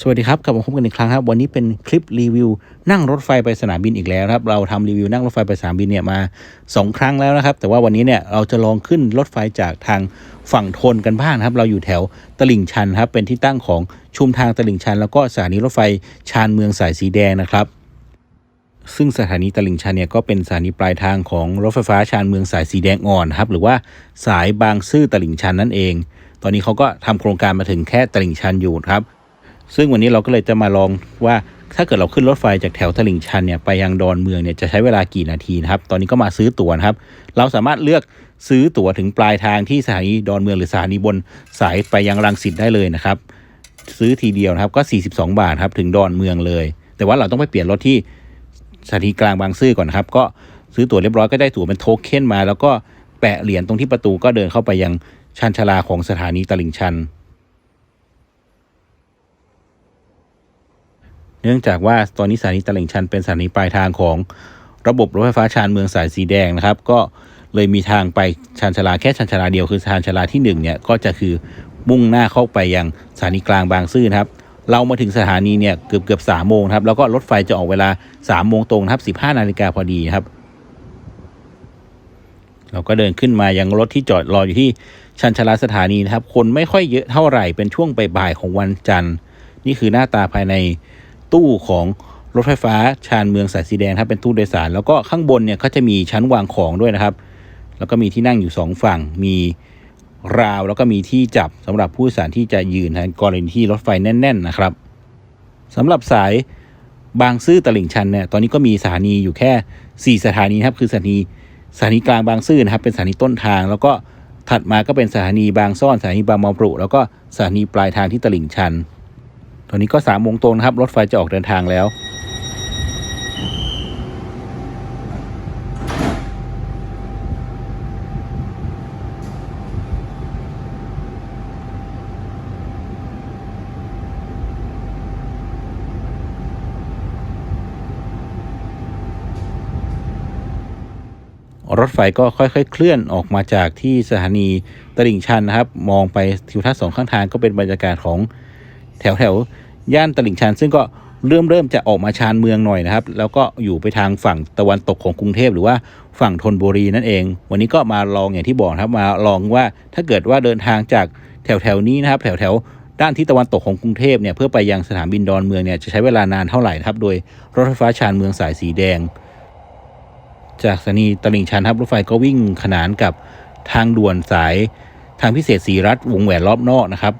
สวัสดีครับกลับมาพบกันอีกครั้งครับ วันนี้เป็นคลิปรีวิว นั่งรถไฟไปสนามบินอีกแล้วครับเราทำรีวิวนั่งรถไฟไปสนามบินเนี่ยมา 2 ครั้งแล้วนะครับ แต่ว่าวันนี้เนี่ยเราจะลองขึ้นรถไฟจากทางฝั่งทนกันบ้างครับ เราอยู่แถวตลิ่งชันครับ เป็นที่ตั้งของชุมทางตลิ่งชัน แล้วก็สถานีรถไฟชานเมืองสายสีแดงนะครับ ซึ่งสถานีตลิ่งชันเนี่ยก็เป็นสถานีปลายทางของรถไฟฟ้าชานเมืองสายสีแดงอ่อนครับหรือว่าสายบางซื่อตลิ่งชันนั่นเอง ตอนนี้เขาก็ทำโครงการมาถึงแค่ตลิ่งชันอยู่ครับ ซึ่งวันนี้เราก็เลยจะมาลองว่าถ้าเกิดเราขึ้นรถไฟจากแถวตลิ่งชันเนี่ยไปยังดอนเมืองเนี่ยจะใช้เวลากี่นาทีนะครับ ตอนนี้ก็มาซื้อตั๋วนะครับ เราสามารถเลือกซื้อตั๋วถึงปลายทางที่สถานีดอนเมืองหรือสถานีบนสายไปยังรังสิตได้เลยนะครับ ซื้อทีเดียวนะครับก็ 42 บาทครับถึงดอนเมืองเลย แต่ว่าเราต้องไปเปลี่ยนรถที่สถานีกลางบางซื่อก่อนนะครับ ก็ซื้อตั๋วเรียบร้อยก็ได้ตั๋วเป็นโทเค็นมา แล้วก็แปะเหรียญตรงที่ประตูก็เดินเข้าไปยังชานชาลาของสถานีตลิ่งชัน เนื่องจากว่าตอนนี้สถานีตลิ่งชันเป็นสถานีปลายทางของระบบรถไฟฟ้าชานเมืองสายสีแดงนะครับ ก็เลยมีทางไปชานชาลาแค่ชานชาลาเดียวคือชานชาลาที่1เนี่ยก็จะคือมุ่งหน้าเข้าไปยังสถานีกลางบางซื่อนะครับ เรามาถึงสถานีเนี่ยเกือบเกือบสามโมงครับแล้วก็รถไฟจะออกเวลา3ามโมงตรงครับ15นาฬิกาพอดีครับ เราก็เดินขึ้นมายังรถที่จอดรออยู่ที่ชันชาลาสถานีนะครับ คนไม่ค่อยเยอะเท่าไหร่เป็นช่วงบ่ายๆของวันจันทร์ นี่คือหน้าตาภายใน ตู้ของรถไฟฟ้าชานเมืองสายสีแดงครับเป็นตู้โดยสาร แล้วก็ข้างบนเนี่ยก็จะมีชั้นวางของด้วยนะครับ แล้วก็มีที่นั่งอยู่สองฝั่ง มีราวแล้วก็มีที่จับสำหรับผู้โดยสารที่จะยืนนะกรณีที่รถไฟแน่น ๆนะครับสำหรับสายบางซื่อตลิ่งชันเนี่ยตอนนี้ก็มีสถานีอยู่แค่ 4 สถานีครับคือสถานีสถานีกลางบางซื่อนะครับเป็นสถานีต้นทาง แล้วก็ถัดมาก็เป็นสถานีบางซ่อนสถานีบางมะปรุแล้วก็สถานีปลายทางที่ตลิ่งชัน ตอนนี้ก็สามโมงตรงนะครับ รถไฟจะออกเดินทางแล้วรถไฟก็ค่อยๆ เคลื่อนออกมาจากที่สถานีตลิ่งชันนะครับ มองไปทิวทัศน์สองข้างทางก็เป็นบรรยากาศของ แถวแถวย่านตลิ่งชัน ซึ่งก็เริ่มเริ่มจะออกมาชานเมืองหน่อยนะครับ แล้วก็อยู่ไปทางฝั่งตะวันตกของกรุงเทพหรือว่าฝั่งธนบุรีนั่นเอง วันนี้ก็มาลองอย่างที่บอกครับมาลองว่าถ้าเกิดว่าเดินทางจากแถวแถวนี้นะครับ แถวแถวด้านที่ตะวันตกของกรุงเทพเนี่ยเพื่อไปยังสนามบินดอนเมืองเนี่ยจะใช้เวลานานเท่าไหร่ครับ โดยรถไฟฟ้าชานเมืองสายสีแดง จากสถานีตลิ่งชันครับรถไฟก็วิ่งขนานกับทางด่วนสายทางพิเศษสีรัฐวงแหวนรอบนอกนะครับ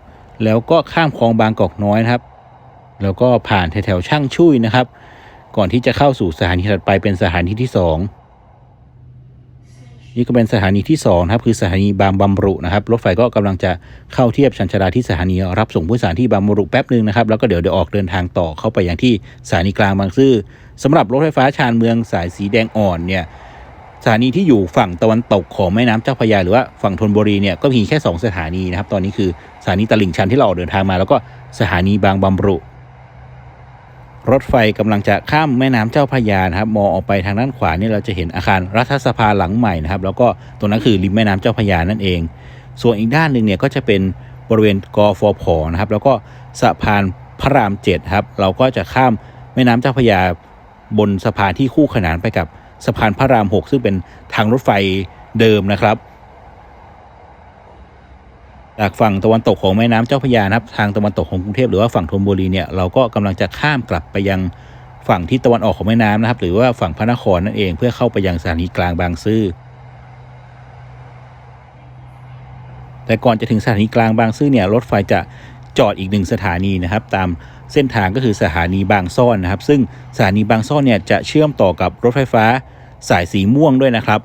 แล้วก็ข้ามคลองบางกอกน้อยนะครับ แล้วก็ผ่านแถวๆช่างชุยนะครับ ก่อนที่จะเข้าสู่สถานีถัดไปเป็นสถานีที่สองนี่ก็เป็นสถานีที่สองนะครับคือสถานีบางบำรุนะครับรถไฟก็กำลังจะเข้าเทียบชันชาลาที่สถานีรับส่งผู้โดยสารที่บางบำรุแป๊บหนึ่งนะครับแล้วก็เดี๋ยวเดี๋ยวออกเดินทางต่อเข้าไปอย่างที่สถานีกลางบางซื่อสำหรับรถไฟฟ้าชานเมืองสายสีแดงอ่อนเนี่ยสถานีที่อยู่ฝั่งตะวันตกของแม่น้ำเจ้าพระยาหรือว่าฝั่งธนบุรีเนี่ยก็มีแค่ 2 สถานีนะครับ ตอนนี้คือ สถานีตลิ่งชันที่เราออกเดินทางมา แล้วก็สถานีบางบำรุ รถไฟกำลังจะข้ามแม่น้ำเจ้าพระยานะครับมองออกไปทางด้านขวาเนี่ยเราจะเห็นอาคารรัฐสภาหลังใหม่นะครับ แล้วก็ตรงนั้นคือริมแม่น้ำเจ้าพระยานั่นเอง ส่วนอีกด้านหนึ่งเนี่ยก็จะเป็นบริเวณกฟผนะครับ แล้วก็สะพานพระรามเจ็ดครับ เราก็จะข้ามแม่น้ำเจ้าพระยาบนสะพานที่คู่ขนานไปกับสะพานพระรามหกซึ่งเป็นทางรถไฟเดิมนะครับ จากฝั่งตะวันตกของแม่น้ำเจ้าพระยานะครับ ทางตะวันตกของกรุงเทพหรือว่าฝั่งธนบุรีเนี่ยเราก็กำลังจะข้ามกลับไปยังฝั่งที่ตะวันออกของแม่น้ำนะครับ หรือว่าฝั่งพระนครนั่นเองเพื่อเข้าไปยังสถานีกลางบางซื่อแต่ก่อนจะถึงสถานีกลางบางซื่อเนี่ยรถไฟจะจอดอีกหนึ่งสถานีนะครับ ตามเส้นทางก็คือสถานีบางซ่อนนะครับ ซึ่งสถานีบางซ่อนเนี่ยจะเชื่อมต่อกับรถไฟฟ้าสายสีม่วงด้วยนะครับ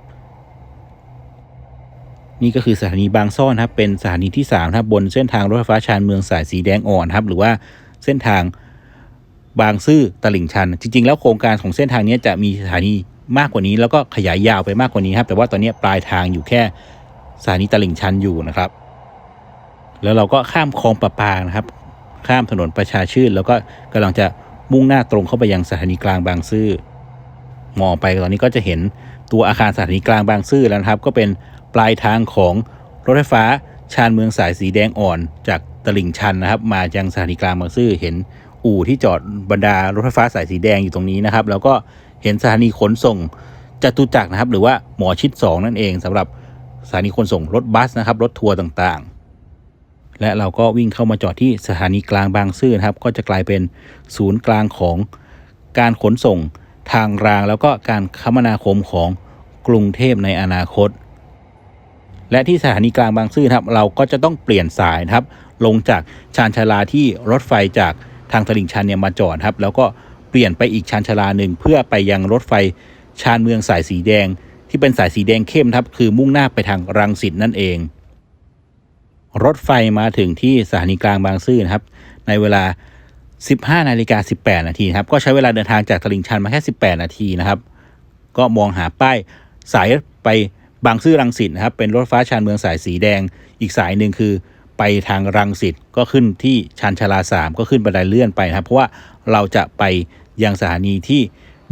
นี่ก็คือสถานีบางซ่อนครับเป็นสถานีที่3ครับบนเส้นทางรถไฟฟ้าชานเมืองสายสีแดงอ่อนครับหรือว่าเส้นทางบางซื่อตลิ่งชัน จริง ๆ แล้วโครงการของเส้นทางนี้จะมีสถานีมากกว่านี้ แล้วก็ขยายยาวไปมากกว่านี้ครับแต่ว่าตอนนี้ปลายทางอยู่แค่สถานีตลิ่งชันอยู่นะครับ แล้วเราก็ข้ามคลองประปานะครับ ข้ามถนนประชาชื่น แล้วก็กำลังจะมุ่งหน้าตรงเข้าไปยังสถานีกลางบางซื่อมองไปตอนนี้ก็จะเห็นตัวอาคารสถานีกลางบางซื่อแล้วนะครับ ก็เป็น ลายทางของรถไฟฟ้าชานเมืองสายสีแดงอ่อนจากตลิ่งชันนะครับ มายังสถานีกลางบางซื่อเห็นอู่ที่จอดบรรดารถไฟฟ้าสายสีแดงอยู่ตรงนี้นะครับ แล้วก็เห็นสถานีขนส่งจตุจักรนะครับ หรือว่าหมอชิด 2 นั่นเองสำหรับสถานีขนส่งรถบัสนะครับ รถทัวร์ต่างๆ และเราก็วิ่งเข้ามาจอดที่สถานีกลางบางซื่อนะครับ ก็จะกลายเป็นศูนย์กลางของการขนส่งทางราง แล้วก็การคมนาคมของกรุงเทพในอนาคต และที่สถานีกลางบางซื่อครับเราก็จะต้องเปลี่ยนสายครับลงจากชานชาลาที่รถไฟจากทางตลิ่งชันเนี่ยมาจอดครับแล้วก็เปลี่ยนไปอีกชานชาลาหนึ่งเพื่อไปยังรถไฟชานเมืองสายสีแดง ที่เป็นสายสีแดงเข้มครับคือมุ่งหน้าไปทางรังสิตนั่นเอง รถไฟมาถึงที่สถานีกลางบางซื่อนะครับ ในเวลา 15นาฬิกา18 นาทีครับก็ใช้เวลาเดินทางจากตลิ่งชันมาแค่ 18 นาทีนะครับ ก็มองหาป้ายสายไป บางซื่อรังสิตนะครับเป็นรถไฟฟ้าชานเมืองสายสีแดง อีกสายหนึ่งคือ ไปทางรังสิตก็ขึ้นที่ชานชาลาสามก็ขึ้นบันไดเลื่อนไปนะครับ เพราะว่าเราจะไปยังสถานีที่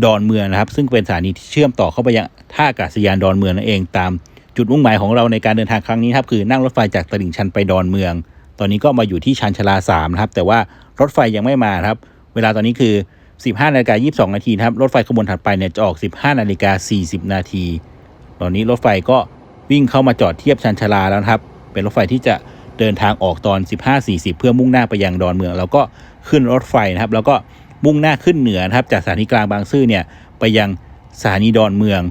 ดอนเมืองนะครับ ซึ่งเป็นสถานีที่เชื่อมต่อเข้าไปยังท่าอากาศยานดอนเมืองนั่นเองตามจุดมุ่งหมายของเราในการเดินทางครั้งนี้ครับคือนั่งรถไฟจากตลิ่งชันไปดอนเมือง ตอนนี้ก็มาอยู่ที่ชานชาลาสามนะครับแต่ว่ารถไฟยังไม่มาครับ เวลาตอนนี้คือ 15นาฬิกา22 นาทีครับรถไฟขบวนถัดไปเนี่ยจะออก 15นาฬิกา40 นาที ตอนนี้รถไฟก็วิ่งเข้ามาจอดเทียบชันชาลาแล้วครับ เป็นรถไฟที่จะเดินทางออกตอน 15.40 เพื่อมุ่งหน้าไปยังดอนเมือง แล้วก็ขึ้นรถไฟนะครับ แล้วก็มุ่งหน้าขึ้นเหนือนะครับ จากสถานีกลางบางซื่อเนี่ยไปยังสถานีดอนเมือง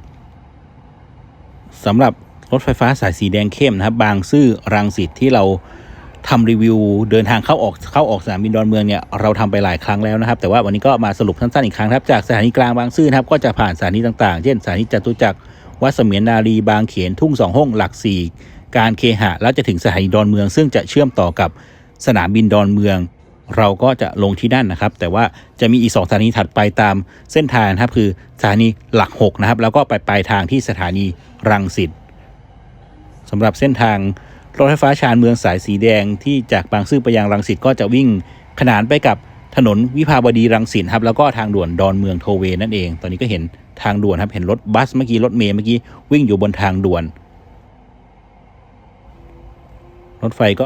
สำหรับรถไฟฟ้าสายสีแดงเข้มนะครับ บางซื่อรังสิตที่เราทำรีวิวเดินทางเข้าออกเข้าออกสนามบินดอนเมืองเนี่ยเราทำไปหลายครั้งแล้วนะครับ แต่ว่าวันนี้ก็มาสรุปสั้นๆอีกครั้งครับจากสถานีกลางบางซื่อนะครับก็จะผ่านสถานีต่างๆ เช่นสถานีจตุจักร วัดเสมียนนารีบางเขนทุ่งสองห้องหลักสี่การเคหะแล้วจะถึงสถานีดอนเมือง ซึ่งจะเชื่อมต่อกับสนามบินดอนเมือง เราก็จะลงที่นั่นนะครับ แต่ว่าจะมีอีกสองสถานีถัดไปตามเส้นทางนะครับคือสถานีหลัก6นะครับแล้วก็ไปปลายทางที่สถานีรังสิตสำหรับเส้นทางรถไฟฟ้าชานเมืองสายสีแดงที่จากบางซื่อไปยังรังสิตก็จะวิ่งขนานไปกับ ถนนวิภาวดีรังสิตครับแล้วก็ทางด่วนดอนเมืองโทเวนั่นเอง ตอนนี้ก็เห็นทางด่วนครับเห็นรถบัสเมื่อกี้รถเมล์เมื่อกี้วิ่งอยู่บนทางด่วน รถไฟก็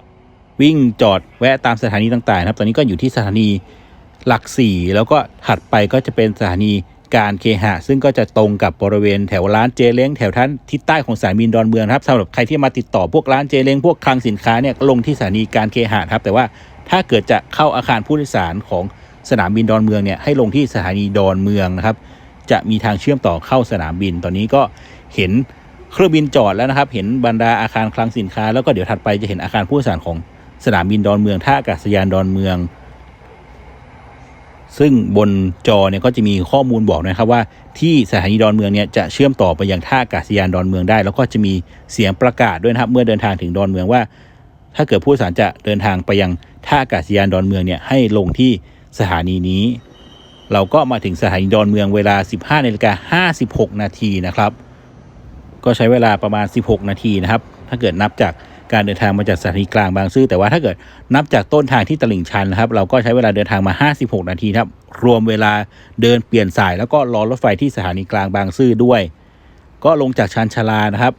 วิ่งจอดแวะตามสถานีต่างๆ ครับ ตอนนี้ก็อยู่ที่สถานีหลักสี่แล้วก็ถัดไปก็จะเป็นสถานีการเคหะ ซึ่งก็จะตรงกับบริเวณแถวร้านเจเล้งแถวท่านทิศใต้ของสายบินดอนเมืองครับสำหรับใครที่มาติดต่อพวกร้านเจเล้งพวกคลังสินค้าเนี่ยก็ลงที่สถานีการเคหะครับ แต่ว่า ถ้าเกิดจะเข้าอาคารผู้โดยสารของสนามบินดอนเมืองเนี่ยให้ลงที่สถานีดอนเมืองนะครับ จะมีทางเชื่อมต่อเข้าสนามบิน ตอนนี้ก็เห็นเครื่องบินจอดแล้วนะครับ เห็นบรรดาอาคารคลังสินค้า แล้วก็เดี๋ยวถัดไปจะเห็นอาคารผู้โดยสารของสนามบินดอนเมืองท่าอากาศยานดอนเมือง ซึ่งบนจอเนี่ยก็จะมีข้อมูลบอกนะครับว่าที่สถานีดอนเมืองเนี่ยจะเชื่อมต่อไปยังท่าอากาศยานดอนเมืองได้ แล้วก็จะมีเสียงประกาศด้วยนะครับ เมื่อเดินทางถึงดอนเมืองว่า ถ้าเกิดผู้โดยสารจะเดินทางไปยัง ท่าอากาศยานดอนเมืองเนี่ยให้ลงที่สถานีนี้ เราก็มาถึงสถานีดอนเมืองเวลา 15นาฬิกา56 นาทีนะครับ ก็ใช้เวลาประมาณ 16 นาทีนะครับ ถ้าเกิดนับจากการเดินทางมาจากสถานีกลางบางซื่อแต่ว่าถ้าเกิดนับจากต้นทางที่ตลิ่งชันนะครับเราก็ใช้เวลาเดินทางมา 56 นาทีครับ รวมเวลาเดินเปลี่ยนสาย แล้วก็รอรถไฟที่สถานีกลางบางซื่อด้วย ก็ลงจากชั้นชาลานะครับ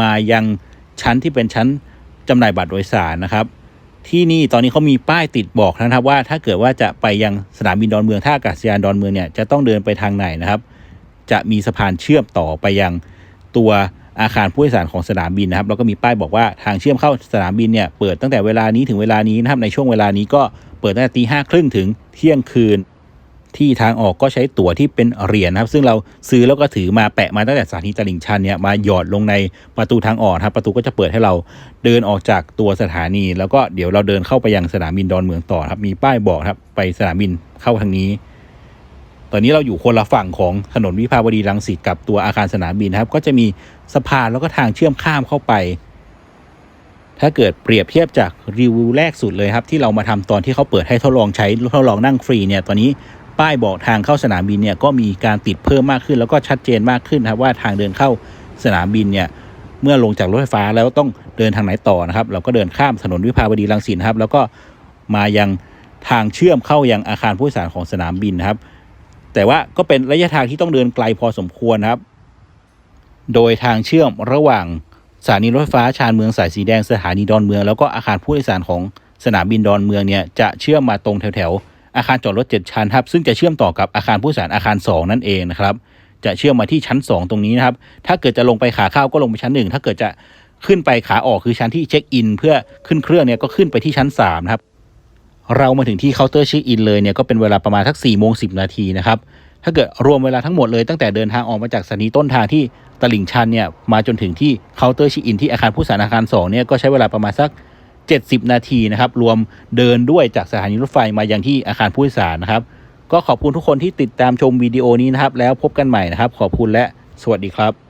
มายังชั้นที่เป็นชั้นจำหน่ายบัตรโดยสารนะครับ ที่นี่ตอนนี้เขามีป้ายติดบอกนะครับว่าถ้าเกิดว่าจะไปยังสนามบินดอนเมืองท่าอากาศยานดอนเมืองเนี่ยจะต้องเดินไปทางไหนนะครับ จะมีสะพานเชื่อมต่อไปยังตัวอาคารผู้โดยสารของสนามบินนะครับแล้วก็มีป้ายบอกว่าทางเชื่อมเข้าสนามบินเนี่ยเปิดตั้งแต่เวลานี้ถึงเวลานี้นะครับในช่วงเวลานี้ก็เปิดตั้งแต่ตีห้าครึ่งถึงเที่ยงคืน ที่ทางออกก็ใช้ตั๋วที่เป็นเหรียญนะครับ ซึ่งเราซื้อแล้วก็ถือมาแปะมาตั้งแต่สถานีตลิ่งชันเนี่ยมาหยอดลงในประตูทางออกครับประตูก็จะเปิดให้เราเดินออกจากตัวสถานี แล้วก็เดี๋ยวเราเดินเข้าไปยังสนามบินดอนเมืองต่อครับมีป้ายบอกครับไปสนามบินเข้าทางนี้ ตอนนี้เราอยู่คนละฝั่งของถนนวิภาวดีรังสิตกับตัวอาคารสนามบินครับ ก็จะมีสะพานแล้วก็ทางเชื่อมข้ามเข้าไปถ้าเกิดเปรียบเทียบจากรีวิวแรกสุดเลยครับ ที่เรามาทำตอนที่เขาเปิดให้ทดลองใช้ทดลองนั่งฟรีเนี่ยตอนนี้ ป้ายบอกทางเข้าสนามบินเนี่ยก็มีการติดเพิ่มมากขึ้น แล้วก็ชัดเจนมากขึ้นครับว่าทางเดินเข้าสนามบินเนี่ยเมื่อลงจากรถไฟฟ้าแล้วต้องเดินทางไหนต่อนะครับ เราก็เดินข้ามถนนวิภาวดีรังสิตนครับ แล้วก็มายังทางเชื่อมเข้ายังอาคารผู้โดยสารของสนามบินนะครับ แต่ว่าก็เป็นระยะทางที่ต้องเดินไกลพอสมควรครับ โดยทางเชื่อมระหว่างสถานีรถไฟฟ้าชานเมืองสายสีแดงสถานีดอนเมือง แล้วก็อาคารผู้โดยสารของสนามบินดอนเมืองเนี่ยจะเชื่อมมาตรงแถวๆ อาคารจอดรถ 7 ชั้นครับซึ่งจะเชื่อมต่อกับอาคารผู้โดยสารอาคาร 2 นั่นเองนะครับจะเชื่อมมาที่ชั้น 2 ตรงนี้นะครับ ถ้าเกิดจะลงไปขาเข้าก็ลงไปชั้น 1 ถ้าเกิดจะขึ้นไปขาออกคือชั้นที่เช็คอิน เพื่อขึ้นเครื่องเนี่ยก็ขึ้นไปที่ชั้น3นะครับเรามาถึงที่เคาน์เตอร์เช็คอินเลยเนี่ยก็เป็นเวลาประมาณสัก4ี่โมงสินาทีนะครับถ้าเกิดรวมเวลาทั้งหมดเลยตั้งแต่เดินทางออกมาจากสถานีต้นทางที่ตลิ่งชันเนี่ยมาจนถึงที่เคาน์เตอร์เช็คอินที่อาคารผู้สารอาคาร2เนี่ยก็ใช้เวลาประมาณสัก 70 นาทีนะครับ รวมเดินด้วยจากสถานีรถไฟมายังที่อาคารผู้โดยสารนะครับ ก็ขอบคุณทุกคนที่ติดตามชมวิดีโอนี้นะครับ แล้วพบกันใหม่นะครับ ขอบคุณและสวัสดีครับ